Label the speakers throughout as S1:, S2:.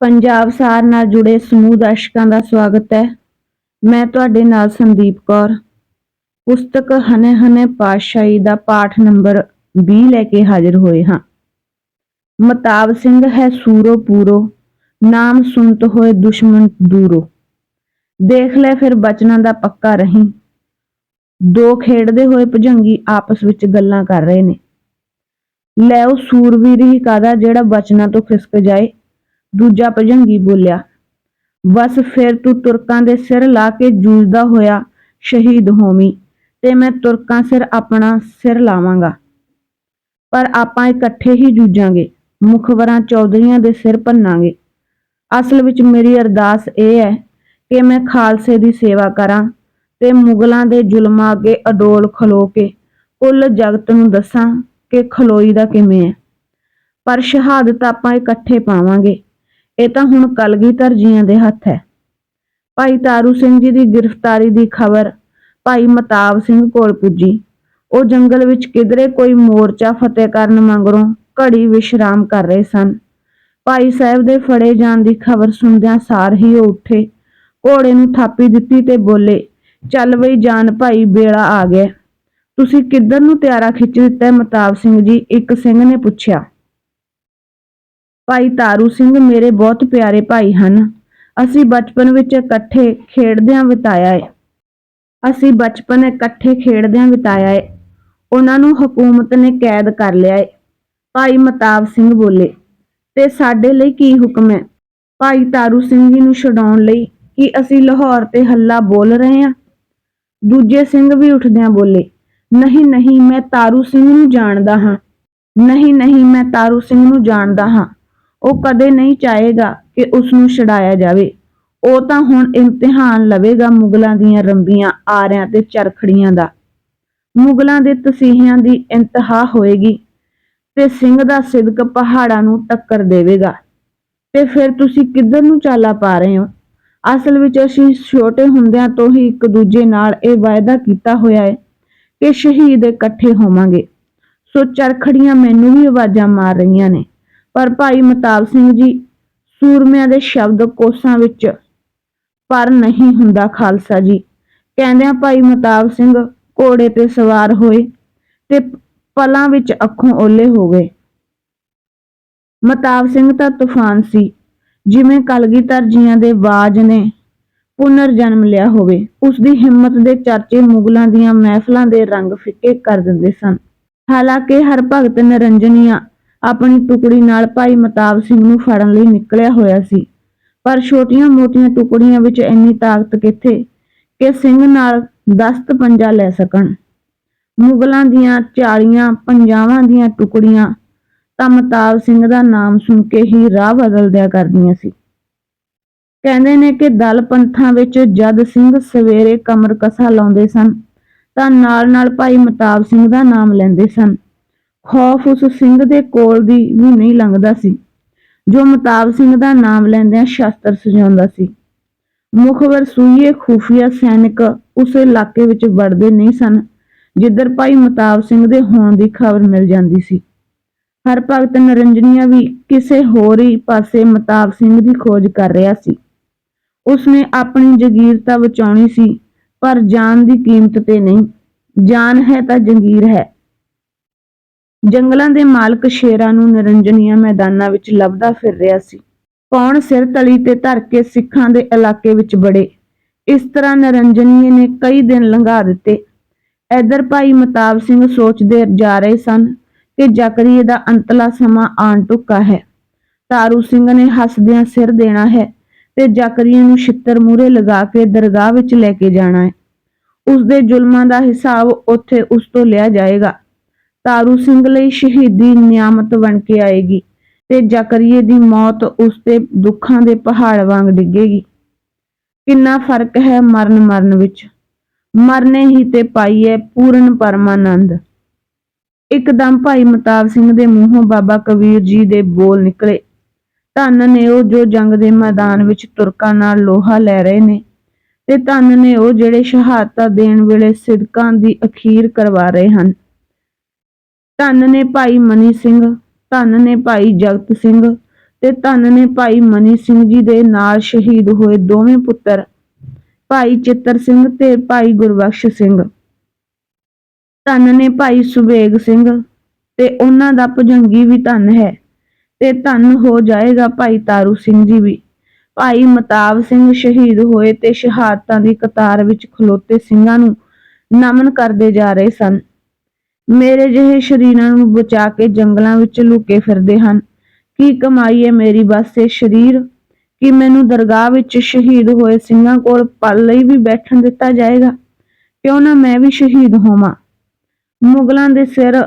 S1: ਪੰਜਾਬ ਸਾਰ ਨਾਲ ਜੁੜੇ ਸਮੂਹ ਦਰਸ਼ਕਾਂ ਦਾ ਸਵਾਗਤ ਹੈ। ਮੈਂ ਤੁਹਾਡੇ ਨਾਲ ਸੰਦੀਪ ਕੌਰ। ਪੁਸਤਕ ਹਨੇ ਹਨੇ ਪਾਤਸ਼ਾਹੀ ਦਾ ਪਾਠ ਨੰਬਰ 20 ਲੈ ਕੇ ਹਾਜ਼ਰ ਹੋਏ ਹਾਂ। ਮਤਾਬ ਸਿੰਘ ਹੈ ਸੂਰੋ ਪੂਰੋ, ਨਾਮ ਸੁਨਤ ਹੋਏ ਦੁਸ਼ਮਣ ਦੂਰੋ। ਦੇਖ ਲੈ ਫਿਰ ਬਚਨਾਂ ਦਾ ਪੱਕਾ ਰਹੀਂ। ਦੋ ਖੇਡਦੇ ਹੋਏ ਭਜੰਗੀ ਆਪਸ ਵਿੱਚ ਗੱਲਾਂ ਕਰ ਰਹੇ ਨੇ। ਲੈ ਉਹ ਸੂਰਵੀਰ ਹੀ ਕਾਦਾ ਜਿਹੜਾ ਬਚਨਾਂ ਤੋਂ ਖਿਸਕ ਜਾਏ। ਦੂਜਾ ਭਜੰਗੀ ਬੋਲਿਆ, ਬਸ ਫਿਰ ਤੂੰ ਤੁਰਕਾਂ ਦੇ ਸਿਰ ਲਾ ਕੇ ਜੂਝਦਾ ਹੋਇਆ ਸ਼ਹੀਦ ਹੋਵੀਂ, ਤੇ ਮੈਂ ਤੁਰਕਾਂ ਸਿਰ ਆਪਣਾ ਸਿਰ ਲਾਵਾਂਗਾ। ਪਰ ਆਪਾਂ ਇਕੱਠੇ ਹੀ ਜੂਝਾਂਗੇ ਮੁਖਬਰਾਂ ਚੌਧਰੀਆਂ ਦੇ ਸਿਰ ਭੰਨਾਂਗੇ। ਅਸਲ ਵਿੱਚ ਮੇਰੀ ਅਰਦਾਸ ਇਹ ਹੈ ਕਿ ਮੈਂ ਖਾਲਸੇ ਦੀ ਸੇਵਾ ਕਰਾਂ ਤੇ ਮੁਗਲਾਂ ਦੇ ਜ਼ੁਲਮਾਂ ਅੱਗੇ ਅਡੋਲ ਖਲੋ ਕੇ ਕੁੱਲ ਜਗਤ ਨੂੰ ਦੱਸਾਂ ਕਿ ਖਲੋਈ ਦਾ ਕਿਵੇਂ ਹੈ। ਪਰ ਸ਼ਹਾਦਤ ਆਪਾਂ ਇਕੱਠੇ ਪਾਵਾਂਗੇ। ਇਹ ਤਾਂ ਹੁਣ ਕਲਗੀਧਰ ਜੀਆਂ ਦੇ ਹੱਥ ਹੈ। ਭਾਈ ਤਾਰੂ ਸਿੰਘ ਜੀ ਦੀ ਗ੍ਰਿਫਤਾਰੀ ਦੀ ਖਬਰ ਭਾਈ ਮਤਾਬ ਸਿੰਘ ਕੋਲ ਪੁੱਜੀ। ਉਹ ਜੰਗਲ ਵਿੱਚ ਕਿਧਰੇ ਕੋਈ ਮੋਰਚਾ ਫਤਿਹ ਕਰਨ ਮਗਰੋਂ ਘੜੀ ਵਿਸ਼ਰਾਮ ਕਰ ਰਹੇ ਸਨ। ਭਾਈ ਸਾਹਿਬ ਦੇ ਫੜੇ ਜਾਣ ਦੀ ਖਬਰ ਸੁਣਦਿਆਂ ਸਾਰ ਹੀ ਉਹ ਉੱਠੇ। ਘੋੜੇ ਨੂੰ ਥਾਪੀ ਦਿੱਤੀ ਤੇ ਬੋਲੇ, ਚੱਲ ਬਈ ਜਾਨ ਭਾਈ, ਬੇੜਾ ਆ ਗਿਆ। ਤੁਸੀਂ ਕਿੱਧਰ ਨੂੰ ਤਿਆਰਾ ਖਿੱਚ ਦਿੱਤਾ ਹੈ? ਮਤਾਬ ਸਿੰਘ ਜੀ ਇੱਕ ਸਿੰਘ ਨੇ ਪੁੱਛਿਆ। ਭਾਈ ਤਾਰੂ ਸਿੰਘ ਮੇਰੇ ਬਹੁਤ ਪਿਆਰੇ ਭਾਈ ਹਨ। ਅਸੀਂ ਬਚਪਨ ਵਿੱਚ ਇਕੱਠੇ ਖੇਡਦਿਆਂ ਬਿਤਾਇਆ ਹੈ ਅਸੀਂ ਬਚਪਨ ਇਕੱਠੇ ਖੇਡਦਿਆਂ ਬਿਤਾਇਆ ਹੈ ਉਹਨਾਂ ਨੂੰ ਹਕੂਮਤ ਨੇ ਕੈਦ ਕਰ ਲਿਆ ਹੈ ਭਾਈ ਮਤਾਬ ਸਿੰਘ ਬੋਲੇ, ਤੇ ਸਾਡੇ ਲਈ ਕੀ ਹੁਕਮ ਹੈ? ਭਾਈ ਤਾਰੂ ਸਿੰਘ ਜੀ ਨੂੰ ਛਡਾਉਣ ਲਈ ਕਿ ਅਸੀਂ ਲਾਹੌਰ ਤੇ ਹੱਲਾ ਬੋਲ ਰਹੇ ਹਾਂ? ਦੂਜੇ ਸਿੰਘ ਵੀ ਉੱਠਦਿਆਂ ਬੋਲੇ, ਨਹੀਂ ਨਹੀਂ, ਮੈਂ ਤਾਰੂ ਸਿੰਘ ਨੂੰ ਜਾਣਦਾ ਹਾਂ। ਨਹੀਂ ਨਹੀਂ, ਮੈਂ ਤਾਰੂ ਸਿੰਘ ਨੂੰ ਜਾਣਦਾ ਹਾਂ। ਉਹ ਕਦੇ ਨਹੀਂ ਚਾਹੇਗਾ ਕਿ ਉਸ ਨੂੰ ਛਡਾਇਆ ਜਾਵੇ। ਉਹ ਤਾਂ ਹੁਣ ਇਮਤਿਹਾਨ ਲਵੇਗਾ ਮੁਗਲਾਂ ਦੀਆਂ ਰੰਬੀਆਂ ਆਰਿਆਂ ਤੇ ਚਰਖੜੀਆਂ ਦਾ। ਮੁਗਲਾਂ ਦੇ ਤਸੀਹਿਆਂ ਦੀ ਇੰਤਹਾ ਹੋਏਗੀ ਤੇ ਸਿੰਘ ਦਾ ਸਿਦਕ ਪਹਾੜਾਂ ਨੂੰ ਟੱਕਰ ਦੇਵੇਗਾ। ਤੇ ਫਿਰ ਤੁਸੀਂ ਕਿੱਧਰ ਨੂੰ ਚਾਲਾ ਪਾ ਰਹੇ ਹੋ? ਅਸਲ ਵਿੱਚ ਅਸੀਂ ਛੋਟੇ ਹੁੰਦਿਆਂ ਤੋਂ ਹੀ ਇੱਕ ਦੂਜੇ ਨਾਲ ਇਹ ਵਾਅਦਾ ਕੀਤਾ ਹੋਇਆ ਹੈ ਕਿ ਸ਼ਹੀਦ ਇਕੱਠੇ ਹੋਵਾਂਗੇ। ਸੋ ਚਰਖੜੀਆਂ ਮੈਨੂੰ ਵੀ ਆਵਾਜ਼ਾਂ ਮਾਰ ਰਹੀਆਂ ਨੇ। ਪਰ ਭਾਈ ਮਤਾਬ ਸਿੰਘ ਜੀ ਸੂਰਮਿਆਂ ਦੇ ਸ਼ਬਦ ਕੋਸਾਂ ਵਿੱਚ ਪਰ ਨਹੀਂ ਹੁੰਦਾ ਖਾਲਸਾ ਜੀ। ਕਹਿੰਦਿਆਂ ਭਾਈ ਮਤਾਬ ਸਿੰਘ ਘੋੜੇ ਤੇ ਸਵਾਰ ਹੋਏ ਤੇ ਪਲਾਂ ਵਿੱਚ ਅੱਖੋਂ ਓਲੇ ਹੋ ਗਏ। ਮਤਾਬ ਸਿੰਘ ਤਾਂ ਤੂਫਾਨ ਸੀ, ਜਿਵੇਂ ਕਲਗੀਧਰ ਜੀਆਂ ਦੇ ਬਾਜ ਨੇ ਪੁਨਰ ਜਨਮ ਲਿਆ ਹੋਵੇ। ਉਸ ਦੀ ਹਿੰਮਤ ਦੇ ਚਰਚੇ ਮੁਗਲਾਂ ਦੀਆਂ ਮਹਿਫਲਾਂ ਦੇ ਰੰਗ ਫਿੱਕੇ ਕਰ ਦਿੰਦੇ ਸਨ। ਹਾਲਾਂਕਿ ਹਰ ਭਗਤ ਨਿਰੰਜਨੀਆਂ ਆਪਣੀ ਟੁਕੜੀ ਨਾਲ ਭਾਈ ਮਤਾਬ ਸਿੰਘ ਨੂੰ ਫੜਨ ਲਈ ਨਿਕਲਿਆ ਹੋਇਆ ਸੀ। ਪਰ ਛੋਟੀਆਂ-ਮੋਟੀਆਂ ਟੁਕੜੀਆਂ ਵਿੱਚ ਇੰਨੀ ਤਾਕਤ ਕਿੱਥੇ ਕਿ ਸਿੰਘ ਨਾਲ ਦਸਤ ਪੰਜਾ ਲੈ ਸਕਣ। ਮੁਗਲਾਂ ਦੀਆਂ 40 ਪੰਜਾਵਾਂ ਦੀਆਂ ਟੁਕੜੀਆਂ ਤਾਂ ਮਤਾਬ ਸਿੰਘ ਦਾ ਨਾਮ ਸੁਣ ਕੇ ਹੀ ਰਾਹ ਬਦਲ ਦਿਆ ਕਰਦੀਆਂ ਸੀ। ਕਹਿੰਦੇ ਨੇ ਕਿ ਦਲ ਪੰਥਾਂ ਵਿੱਚ ਜਦ ਸਿੰਘ ਸਵੇਰੇ ਕਮਰ ਕਸਾ ਲਾਉਂਦੇ ਸਨ ਤਾਂ ਨਾਲ-ਨਾਲ ਭਾਈ ਮਤਾਬ ਸਿੰਘ ਦਾ ਨਾਮ ਲੈਂਦੇ ਸਨ। ਖੌਫ ਉਸ ਸਿੰਘ ਦੇ ਕੋਲ ਦੀ ਵੀ ਨਹੀਂ ਲੰਘਦਾ ਸੀ, ਜੋ ਮਤਾਬ ਸਿੰਘ ਦਾ ਨਾਮ ਲੈਂਦਿਆਂ ਸ਼ਾਸਤਰ ਸਜਾਉਂਦਾ ਸੀ। ਮੁਖਬਰ ਸੂਈਏ ਖੂਫੀਆ ਸੈਨਿਕ ਉਸ ਇਲਾਕੇ ਵਿੱਚ ਵੜਦੇ ਨਹੀਂ ਸਨ, ਜਿੱਧਰ ਭਾਈ ਮਤਾਬ ਸਿੰਘ ਦੇ ਹੋਣ ਦੀ ਖਬਰ ਮਿਲ ਜਾਂਦੀ ਸੀ। ਹਰ ਭਗਤ ਨਰੰਜਨੀਆ ਵੀ ਕਿਸੇ ਹੋਰ ਹੀ ਪਾਸੇ ਮਤਾਬ ਸਿੰਘ ਦੀ ਖੋਜ ਕਰ ਰਿਹਾ ਸੀ। ਉਸਨੇ ਆਪਣੀ ਜਗੀਰ ਤਾਂ ਬਚਾਉਣੀ ਸੀ, ਪਰ ਜਾਨ ਦੀ ਕੀਮਤ ਤੇ ਨਹੀਂ। ਜਾਨ ਹੈ ਤਾਂ ਜੰਗੀਰ ਹੈ। ਜੰਗਲਾਂ ਦੇ ਮਾਲਕ ਸ਼ੇਰਾਂ ਨੂੰ ਨਿਰੰਜਨੀਆਂ ਮੈਦਾਨਾਂ ਵਿੱਚ ਲੱਭਦਾ ਫਿਰ ਰਿਹਾ ਸੀ। ਕੌਣ ਸਿਰ ਤਲੀ ਤੇ ਧਰ ਕੇ ਸਿੱਖਾਂ ਦੇ ਇਲਾਕੇ ਵਿੱਚ ਬੜੇ ਇਸ ਤਰ੍ਹਾਂ ਨਿਰੰਜਨੀਏ ਨੇ ਕਈ ਦਿਨ ਲੰਘਾ ਦਿੱਤੇ। ਇਧਰ ਭਾਈ ਮਤਾਬ ਸਿੰਘ ਸੋਚਦੇ ਜਾ ਰਹੇ ਸਨ ਕਿ ਜ਼ਕਰੀਏ ਦਾ ਅੰਤਲਾ ਸਮਾਂ ਆਣ ਟੁੱਕਾ ਹੈ। ਤਾਰੂ ਸਿੰਘ ਨੇ ਹੱਸਦਿਆਂ ਸਿਰ ਦੇਣਾ ਹੈ ਤੇ ਜ਼ਕਰੀਏ ਨੂੰ ਛਿੱਤਰ ਮੂਰੇ ਲਗਾ ਕੇ ਦਰਗਾਹ ਵਿੱਚ ਲੈ ਕੇ ਜਾਣਾ ਹੈ। ਉਸ ਦੇ ਜ਼ੁਲਮਾਂ ਦਾ ਹਿਸਾਬ ਉੱਥੇ ਉਸ ਤੋਂ ਲਿਆ ਜਾਏਗਾ। ਤਾਰੂ ਸਿੰਘ ਲਈ ਸ਼ਹੀਦੀ ਨਿਆਮਤ ਬਣ ਕੇ ਆਏਗੀ ਤੇ ਜ਼ਕਰੀਏ ਦੀ ਮੌਤ ਉਸ ਤੇ ਦੁੱਖਾਂ ਦੇ ਪਹਾੜ ਵਾਂਗ ਡਿੱਗੇਗੀ। ਕਿੰਨਾ ਫ਼ਰਕ ਹੈ ਮਰਨ ਮਰਨ ਵਿੱਚ। ਮਰਨੇ ਹੀ ਤੇ ਪਾਈਏ ਪੂਰਨ ਪਰਮਾਨੰਦ। ਇੱਕਦਮ ਭਾਈ ਮਤਾਬ ਸਿੰਘ ਦੇ ਮੂੰਹੋਂ ਬਾਬਾ ਕਬੀਰ ਜੀ ਦੇ ਬੋਲ ਨਿਕਲੇ। ਧੰਨ ਨੇ ਉਹ ਜੋ ਜੰਗ ਦੇ ਮੈਦਾਨ ਵਿੱਚ ਤੁਰਕਾਂ ਨਾਲ ਲੋਹਾ ਲੈ ਰਹੇ ਨੇ ਤੇ ਧੰਨ ਨੇ ਉਹ ਜਿਹੜੇ ਸ਼ਹਾਦਤਾਂ ਦੇਣ ਵੇਲੇ ਸਿਦਕਾਂ ਦੀ ਅਖੀਰ ਕਰਵਾ ਰਹੇ ਹਨ। ਧੰਨ ਨੇ ਭਾਈ ਮਨੀ ਸਿੰਘ, ਧੰਨ ਨੇ ਭਾਈ ਜਗਤ ਸਿੰਘ ਤੇ ਧੰਨ ਨੇ ਭਾਈ ਮਨੀ ਸਿੰਘ ਜੀ ਦੇ ਨਾਲ ਸ਼ਹੀਦ ਹੋਏ ਦੋਵੇਂ ਪੁੱਤਰ, ਭਾਈ ਚਿੱਤਰ ਸਿੰਘ ਤੇ ਭਾਈ ਗੁਰਬਖਸ਼ ਸਿੰਘ। ਧੰਨ ਨੇ ਭਾਈ ਸੁਬੇਗ ਸਿੰਘ ਤੇ ਉਹਨਾਂ ਦਾ ਭੁਜੰਗੀ ਵੀ ਧੰਨ ਹੈ ਤੇ ਧੰਨ ਹੋ ਜਾਏਗਾ ਭਾਈ ਤਾਰੂ ਸਿੰਘ ਜੀ ਵੀ। ਭਾਈ ਮਤਾਬ ਸਿੰਘ ਸ਼ਹੀਦ ਹੋਏ ਤੇ ਸ਼ਹਾਦਤਾਂ ਦੀ ਕਤਾਰ ਵਿੱਚ ਖਲੋਤੇ ਸਿੰਘਾਂ ਨੂੰ ਨਮਨ ਕਰਦੇ ਜਾ ਰਹੇ ਸਨ। ਮੇਰੇ ਜਿਹੇ ਸ਼ਰੀਰਾਂ ਨੂੰ ਬਚਾ ਕੇ ਜੰਗਲਾਂ ਵਿੱਚ ਲੁਕੇ ਫਿਰਦੇ ਹਨ। ਕੀ ਕਮਾਈ ਹੈ ਮੇਰੀ ਬਸ ਇਹ ਸ਼ਰੀਰ? ਕਿ ਮੈਨੂੰ ਦਰਗਾਹ ਵਿੱਚ ਸ਼ਹੀਦ ਹੋਏ ਸਿੰਘਾਂ ਕੋਲ ਪਲ ਲਈ ਵੀ ਬੈਠਣ ਦਿੱਤਾ ਜਾਏਗਾ? ਕਿਉਂ ਨਾ ਮੈਂ ਵੀ ਸ਼ਹੀਦ ਹੋਵਾਂ? ਮੁਗਲਾਂ ਦੇ ਸਿਰ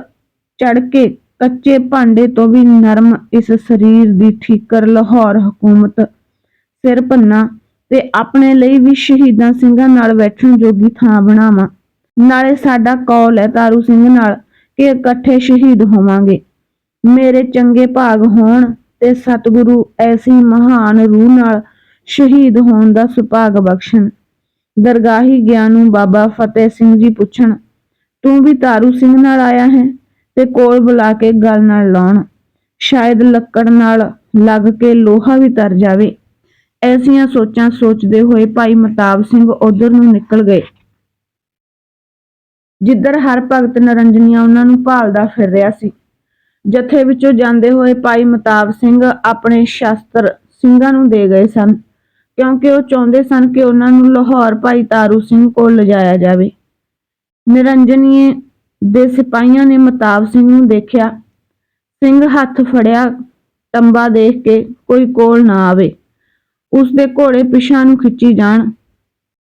S1: ਚੜ ਕੇ ਕੱਚੇ ਭਾਂਡੇ ਤੋਂ ਵੀ ਨਰਮ ਇਸ ਸਰੀਰ ਦੀ ਠੀਕਰ ਲਾਹੌਰ ਹਕੂਮਤ ਸਿਰ ਭੰਨਾ ਤੇ ਆਪਣੇ ਲਈ ਵੀ ਸ਼ਹੀਦਾਂ ਸਿੰਘਾਂ ਨਾਲ ਬੈਠਣ ਜੋਗੀ ਥਾਂ ਬਣਾਵਾਂ। ਨਾਲੇ ਸਾਡਾ ਕੌਲ ਹੈ ਤਾਰੂ ਸਿੰਘ ਨਾਲ ਕਿ ਇਕੱਠੇ ਸ਼ਹੀਦ ਹੋਵਾਂਗੇ। ਮੇਰੇ ਚੰਗੇ ਭਾਗ ਹੋਣ ਤੇ ਸਤਿਗੁਰੂ ਐਸੀ ਮਹਾਨ ਰੂਹ ਨਾਲ ਸ਼ਹੀਦ ਹੋਣ ਦਾ ਸੁਭਾਗ ਬਖਸ਼ਣ। ਦਰਗਾਹੀ ਗਿਆਨੂ ਬਾਬਾ ਫਤਿਹ ਸਿੰਘ ਜੀ ਪੁੱਛਣ, ਤੂੰ ਵੀ ਤਾਰੂ ਸਿੰਘ ਨਾਲ ਆਇਆ ਹੈ ਤੇ ਕੋਲ ਬੁਲਾ ਕੇ ਗੱਲ ਨਾਲ ਲਾਉਣ। ਸ਼ਾਇਦ ਲੱਕੜ ਨਾਲ ਲੱਗ ਕੇ ਲੋਹਾ ਵੀ ਤਰ ਜਾਵੇ। ਐਸੀਆਂ ਸੋਚਾਂ ਸੋਚਦੇ ਹੋਏ ਭਾਈ ਮਤਾਬ ਸਿੰਘ ਉਧਰ ਨੂੰ ਨਿਕਲ ਗਏ। ਜਿੱਧਰ ਹਰ ਭਗਤ ਨਰੰਜਨੀਆ ਉਹਨਾਂ ਨੂੰ ਭਾਲਦਾ ਫਿਰ ਰਿਹਾ ਸੀ। ਜਥੇ ਵਿੱਚੋਂ ਜਾਂਦੇ ਹੋਏ ਭਾਈ ਮਤਾਬ ਸਿੰਘ ਆਪਣੇ ਸ਼ਸਤਰ ਸਿੰਘਾਂ ਨੂੰ ਦੇ ਗਏ ਸਨ, ਕਿਉਂਕਿ ਉਹ ਚਾਹੁੰਦੇ ਸਨ ਕਿ ਉਹਨਾਂ ਨੂੰ ਲਾਹੌਰ ਭਾਈ ਤਾਰੂ ਸਿੰਘ ਕੋਲ ਲਿਜਾਇਆ ਜਾਵੇ। ਨਿਰੰਜਨੀਏ ਦੇ ਸਿਪਾਹੀਆਂ ਨੇ ਮਤਾਬ ਸਿੰਘ ਨੂੰ ਦੇਖਿਆ। ਸਿੰਘ ਹੱਥ ਫੜਿਆ ਟੰਬਾ ਦੇਖ ਕੇ ਕੋਈ ਕੋਲ ਨਾ ਆਵੇ। ਉਸ ਦੇ ਘੋੜੇ ਪਿਛਾਂ ਨੂੰ ਖਿੱਚੀ ਜਾਣ।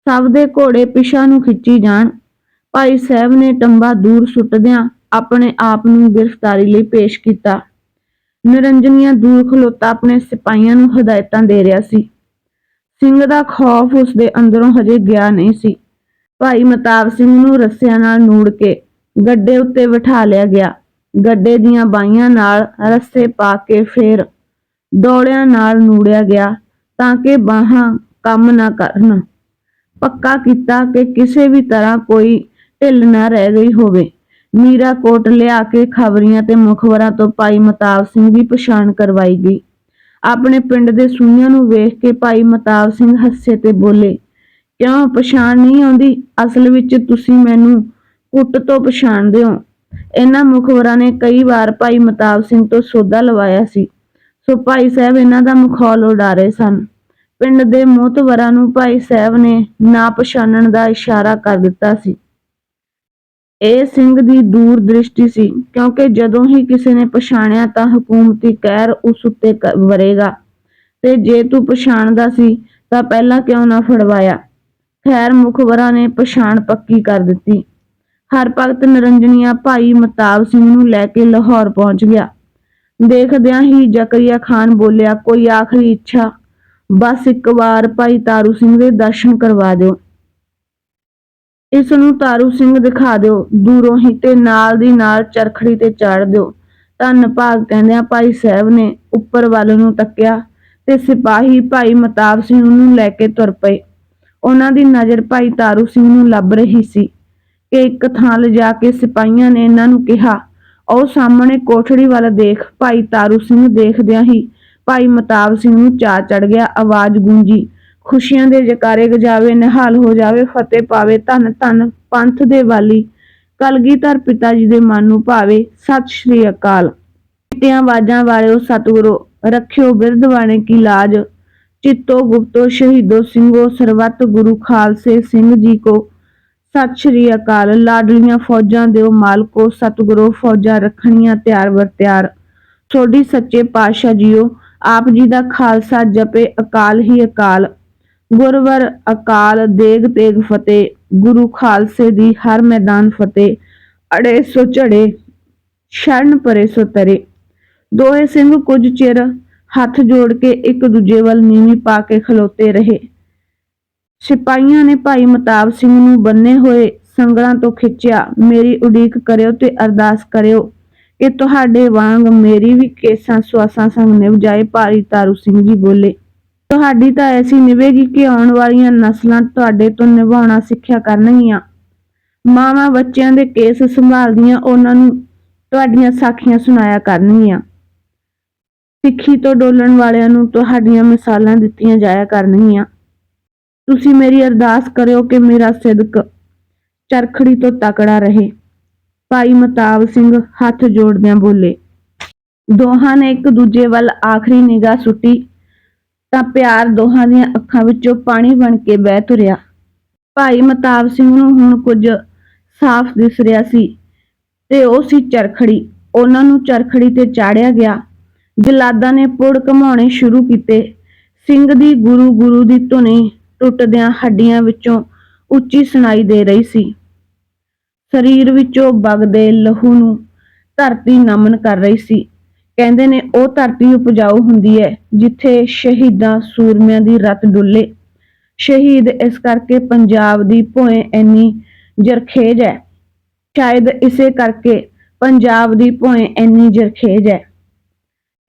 S1: ਸਭ ਦੇ ਘੋੜੇ ਪਿਛਾਂ ਨੂੰ ਖਿੱਚੀ ਜਾਣ। ਭਾਈ ਸਾਹਿਬ ਨੇ ਟੰਬਾ ਦੂਰ ਸੁੱਟਦਿਆਂ ਆਪਣੇ ਆਪ ਨੂੰ ਗ੍ਰਿਫਤਾਰੀ ਲਈ ਪੇਸ਼ ਕੀਤਾ। ਨਿਰੰਜਨੀਆਂ ਦੂਰ ਖਲੋਤਾ ਆਪਣੇ ਸਿਪਾਹੀਆਂ ਨੂੰ ਹਦਾਇਤਾਂ ਦੇ ਰਿਹਾ ਸੀ। ਸਿੰਘ ਦਾ ਖੌਫ ਉਸ ਦੇ ਅੰਦਰੋਂ ਹਜੇ ਗਿਆ ਨਹੀਂ ਸੀ। ਭਾਈ ਮਤਾਬ ਸਿੰਘ ਨੂੰ ਰੱਸਿਆਂ ਨਾਲ ਨੂੜ ਕੇ ਗੱਡੇ ਉੱਤੇ ਬਿਠਾ ਲਿਆ ਗਿਆ। ਗੱਡੇ ਦੀਆਂ ਬਾਈਆਂ ਨਾਲ ਰੱਸੇ ਪਾ ਕੇ ਫੇਰ ਡੋਲਿਆਂ ਨਾਲ ਨੂੜਿਆ ਗਿਆ ਤਾਂ ਕਿ ਬਾਹਾਂ ਕੰਮ ਨਾ ਕਰਨ। ਪੱਕਾ ਕੀਤਾ ਕਿ ਕਿਸੇ ਵੀ ਤਰ੍ਹਾਂ ਕੋਈ ਢਿੱਲ ਨਾ ਰਹਿ ਗਈ ਹੋਵੇ। ਮੀਰਾ ਕੋਟ ਲਿਆ ਕੇ ਖਬਰੀਆਂ ਤੇ ਮੁਖਬਰਾਂ ਤੋਂ ਭਾਈ ਮਤਾਬ ਸਿੰਘ ਦੀ ਪਛਾਣ ਕਰਵਾਈ ਗਈ। ਆਪਣੇ ਪਿੰਡ ਦੇ ਸੂਈਆਂ ਨੂੰ ਵੇਖ ਕੇ ਭਾਈ ਮਤਾਬ ਸਿੰਘ ਹੱਸੇ ਤੇ ਬੋਲੇ, ਕਿਉਂ? ਪਛਾਣ ਨਹੀਂ ਆਉਂਦੀ? ਅਸਲ ਵਿੱਚ ਤੁਸੀਂ ਮੈਨੂੰ ਕੁੱਟ ਤੋਂ ਪਛਾਣਦੇ ਹੋ ਇਹਨਾਂ ਮੁਖਬਰਾਂ ਨੇ ਕਈ ਵਾਰ ਭਾਈ ਮਤਾਬ ਸਿੰਘ ਤੋਂ ਸੌਦਾ ਲਵਾਇਆ ਸੀ। ਸੋ ਭਾਈ ਸਾਹਿਬ ਇਹਨਾਂ ਦਾ ਮਖੌਲ ਉਡਾ ਰਹੇ ਸਨ। ਪਿੰਡ ਦੇ ਮੋਤਵਰਾਂ ਨੂੰ ਭਾਈ ਸਾਹਿਬ ਨੇ ਨਾ ਪਛਾਣਨ ਦਾ ਇਸ਼ਾਰਾ ਕਰ ਦਿੱਤਾ ਸੀ। ਇਹ ਸਿੰਘ ਦੀ ਦੂਰ ਦ੍ਰਿਸ਼ਟੀ ਸੀ, ਕਿਉਂਕਿ ਜਦੋਂ ਹੀ ਕਿਸੇ ਨੇ ਪਛਾਣਿਆ ਤਾਂ ਹਕੂਮਤੀ ਕਹਿਰ ਉਸ ਉੱਤੇ ਕ- ਵਰੇਗਾ। ਤੇ ਜੇ ਤੂੰ ਪਛਾਣਦਾ ਸੀ, ਤਾਂ ਪਹਿਲਾਂ ਕਿਉਂ ਨਾ ਫੜਵਾਇਆ? ਖੈਰ ਮੁਖਬਰਾਂ ਨੇ ਪਛਾਣ ਪੱਕੀ ਕਰ ਦਿੱਤੀ। ਹਰ ਭਗਤ ਨਿਰੰਜਨੀਆ ਭਾਈ ਮਤਾਬ ਸਿੰਘ ਨੂੰ ਲੈ ਕੇ ਲਾਹੌਰ ਪਹੁੰਚ ਗਿਆ। ਦੇਖਦਿਆਂ ਹੀ ਜ਼ਕਰੀਆ ਖਾਨ ਬੋਲਿਆ, ਕੋਈ ਆਖਰੀ ਇੱਛਾ? ਬਸ ਇੱਕ ਵਾਰ ਭਾਈ ਤਾਰੂ ਸਿੰਘ ਦੇ ਦਰਸ਼ਨ ਕਰਵਾ ਦਿਓ। ਇਸ ਨੂੰ ਤਾਰੂ ਸਿੰਘ ਦਿਖਾ ਦਿਓ। ਦੂਰੋਂ ਹੀ ਤੇ ਨਾਲ ਦੀ ਨਾਲ ਚਰਖੜੀ ਤੇ ਚਾੜ ਦਿਓ। ਧੰਨ ਭਾਗ ਕਹਿੰਦਿਆਂ ਭਾਈ ਸਾਹਿਬ ਨੇ ਉੱਪਰ ਵੱਲ ਨੂੰ ਤੱਕਿਆ ਤੇ ਸਿਪਾਹੀ ਭਾਈ ਮਤਾਬ ਸਿੰਘ ਨੂੰ ਲੈ ਕੇ ਤੁਰ ਪਏ। ਉਹਨਾਂ ਦੀ ਨਜ਼ਰ ਭਾਈ ਤਾਰੂ ਸਿੰਘ ਨੂੰ ਲੱਭ ਰਹੀ ਸੀ ਕਿ ਇੱਕ ਥਾਂ ਲਿਜਾ ਕੇ ਸਿਪਾਹੀਆਂ ਨੇ ਇਹਨਾਂ ਨੂੰ ਕਿਹਾ ਉਹ ਸਾਹਮਣੇ ਕੋਠੜੀ ਵੱਲ ਦੇਖ। ਭਾਈ ਤਾਰੂ ਸਿੰਘ ਦੇਖਦਿਆਂ ਹੀ ਭਾਈ ਮਤਾਬ ਸਿੰਘ ਨੂੰ ਚਾ ਚੜ ਗਿਆ ਆਵਾਜ਼ ਗੂੰਜੀ। ਖੁਸ਼ੀਆਂ ਦੇ ਜਕਾਰੇ ਗਜਾਵੇ, ਨਿਹਾਲ ਹੋ ਜਾਵੇ, ਫਤਿਹ ਪਾਵੇ, ਧੰਨ ਧੰਨ ਪੰਥ ਦੇ ਵਾਲੀ, ਕਲਗੀਧਰ ਪਿਤਾ ਜੀ ਦੇ ਮਨ ਨੂੰ ਭਾਵੇ, ਸਤਿ ਸ਼੍ਰੀ ਅਕਾਲ। ਪਿੱਤਿਆਂ ਆਵਾਜ਼ਾਂ ਵਾਲਿਓ ਸਤਿਗੁਰੂ, ਰੱਖਿਓ ਬਿਰਧ ਬਾਣੇ ਕੀ ਲਾਜ। ਚਿੱਤੋ ਗੁਪਤੋ ਸ਼ਹੀਦੋ ਸਿੰਘੋ, ਸਰਬੱਤ ਗੁਰੂ ਖਾਲਸੇ ਸਿੰਘ ਜੀ ਕੋ। ਸਤਿ ਸ਼੍ਰੀ ਅਕਾਲ, ਲਾਡਲੀਆਂ ਫੌਜਾਂ ਦਿਓ ਮਾਲਕੋ, ਸਤਿਗੁਰੂ ਫੌਜਾਂ ਰੱਖਣੀਆਂ ਤਿਆਰ ਬਰ ਤਿਆਰ। ਤੁਹਾਡੀ ਸੱਚੇ ਪਾਤਸ਼ਾਹ ਜੀਓ, ਆਪ ਜੀ ਦਾ ਖਾਲਸਾ ਜਪੇ ਅਕਾਲ ਹੀ ਅਕਾਲ। ਗੁਰਵਰ ਅਕਾਲ, ਦੇਗ ਤੇਗ ਫਤਿਹ, ਗੁਰੂ ਖਾਲਸੇ ਦੀ ਹਰ ਮੈਦਾਨ ਫਤਿਹ। ਅੜੇ ਸੋ ਝੜੇ, ਸ਼ਰਨ ਪਰੇ ਸੋ ਤਰੇ। ਦੋਹੇ ਸਿੰਘ ਕੁਝ ਚਿਰ ਹੱਥ ਜੋੜ ਕੇ ਇੱਕ ਦੂਜੇ ਵੱਲ ਨੀਵੀਂ ਪਾ ਕੇ ਖਲੋਤੇ ਰਹੇ। ਸਿਪਾਹੀਆਂ ਨੇ ਭਾਈ ਮਤਾਬ ਸਿੰਘ ਨੂੰ ਬੰਨੇ ਹੋਏ ਸੰਗਲਾਂ ਤੋਂ ਖਿੱਚਿਆ, ਮੇਰੀ ਉਡੀਕ ਕਰਿਓ ਤੇ ਅਰਦਾਸ ਕਰਿਓ ਕਿ ਤੁਹਾਡੇ ਵਾਂਗ ਮੇਰੀ ਵੀ ਕੇਸਾਂ ਸਵਾਸਾਂ ਸੰਗ ਨੇ ਜਾਏ ਭਾਰੀ ਤਾਰੂ ਸਿੰਘ ਜੀ ਬੋਲੇ। ਤੁਹਾਡੀ ਤਾਂ ਐਸੀ ਨਿਵੇਗੀ ਕਿ ਆਉਣ ਵਾਲੀਆਂ ਨਸਲਾਂ ਤੁਹਾਡੇ ਤੋਂ ਨਿਭਾਉਣਾ ਸਿੱਖਿਆ ਕਰਨਗੀਆਂ। ਮਾਵਾਂ ਬੱਚਿਆਂ ਦੇ ਕੇਸ ਸੰਭਾਲਦੀਆਂ ਉਹਨਾਂ ਨੂੰ ਤੁਹਾਡੀਆਂ ਸਾਖੀਆਂ ਸੁਣਾਇਆ ਕਰਨਗੀਆਂ। ਸਿੱਖੀ ਤੋਂ ਡੋਲਣ ਵਾਲਿਆਂ ਨੂੰ ਤੁਹਾਡੀਆਂ ਮਿਸਾਲਾਂ ਦਿੱਤੀਆਂ ਜਾਇਆ ਕਰਨਗੀਆਂ। ਤੁਸੀਂ ਮੇਰੀ ਅਰਦਾਸ ਕਰਿਓ ਕਿ ਮੇਰਾ ਸਿਦਕ ਚਰਖੜੀ ਤੋਂ ਤਕੜਾ ਰਹੇ। ਭਾਈ ਮਤਾਬ ਸਿੰਘ ਹੱਥ ਜੋੜਦਿਆਂ ਬੋਲੇ, ਦੋਹਾਂ ਨੇ ਇੱਕ ਦੂਜੇ ਵੱਲ ਆਖਰੀ ਨਿਗਾਹ ਸੁੱਟੀ। ਤਾਂ ਪਿਆਰ ਦੋਹਾਂ ਦੀਆਂ ਅੱਖਾਂ ਵਿੱਚੋਂ ਪਾਣੀ ਬਣ ਕੇ ਵਹਿ ਤੁਰਿਆ। ਭਾਈ ਮਤਾਬ ਸਿੰਘ ਨੂੰ ਹੁਣ ਕੁਝ ਸਾਫ਼ ਦਿਸ ਰਿਹਾ ਸੀ ਤੇ ਉਹ ਸੀ ਚਰਖੜੀ। ਉਹਨਾਂ ਨੂੰ ਚਰਖੜੀ ਤੇ ਚਾੜਿਆ ਗਿਆ। ਜਲਾਦਾਂ ਨੇ ਪੁੜ ਘਮਾਉਣੇ ਸ਼ੁਰੂ ਕੀਤੇ। ਸਿੰਘ ਦੀ ਗੁਰੂ ਗੁਰੂ ਦੀ ਧੁਨੀ ਟੁੱਟਦਿਆਂ ਹੱਡੀਆਂ ਵਿੱਚੋਂ ਉੱਚੀ ਸੁਣਾਈ ਦੇ ਰਹੀ ਸੀ। ਸਰੀਰ ਵਿੱਚੋਂ ਵਗਦੇ ਲਹੂ ਨੂੰ ਧਰਤੀ ਨਮਨ ਕਰ ਰਹੀ ਸੀ। ਕਹਿੰਦੇ ਨੇ, ਉਹ ਧਰਤੀ ਉਪਜਾਊ ਹੁੰਦੀ ਹੈ, ਜਿੱਥੇ ਸ਼ਹੀਦਾਂ ਸੂਰਮਿਆਂ ਦੀ ਰਤ ਡੁੱਲੇ। ਸ਼ਹੀਦ ਇਸ ਕਰਕੇ ਪੰਜਾਬ ਦੀ ਭੋਏ ਇੰਨੀ ਜਰਖੇਜ ਹੈ। ਸ਼ਾਇਦ ਇਸੇ ਕਰਕੇ ਪੰਜਾਬ ਦੀ ਭੋਏ ਇੰਨੀ ਜਰਖੇਜ ਹੈ।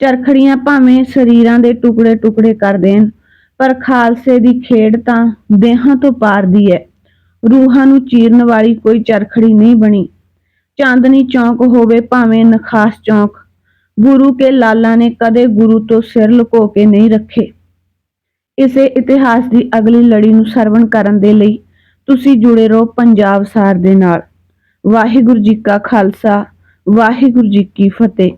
S1: ਚਰਖੜੀਆਂ ਭਾਵੇਂ ਸਰੀਰਾਂ ਦੇ ਟੁਕੜੇ ਟੁਕੜੇ ਕਰ ਦੇਣ, ਪਰ ਖਾਲਸੇ ਦੀ ਖੇਡ ਤਾਂ ਦੇਹਾਂ ਤੋਂ ਪਾਰ ਦੀ ਹੈ। ਰੂਹਾਂ ਨੂੰ ਚੀਰਨ ਵਾਲੀ ਕੋਈ ਚਰਖੜੀ ਨਹੀਂ ਬਣੀ। ਚਾਂਦਨੀ ਚੌਂਕ ਹੋਵੇ ਭਾਵੇਂ ਨਖਾਸ ਚੌਂਕ ਗੁਰੂ ਕੇ ਲਾਲਾਂ ਨੇ ਕਦੇ ਗੁਰੂ ਤੋਂ ਸਿਰ ਲੁਕੋ ਕੇ ਨਹੀਂ ਰੱਖੇ। ਇਸੇ ਇਤਿਹਾਸ ਦੀ ਅਗਲੀ ਲੜੀ ਨੂੰ ਸਰਵਣ ਕਰਨ ਦੇ ਲਈ ਤੁਸੀਂ ਜੁੜੇ ਰਹੋ ਪੰਜਾਬ ਸਾਰ ਦੇ ਨਾਲ। ਵਾਹਿਗੁਰੂ ਜੀ ਕਾ ਖਾਲਸਾ, ਵਾਹਿਗੁਰੂ ਜੀ ਕੀ ਫਤਿਹ।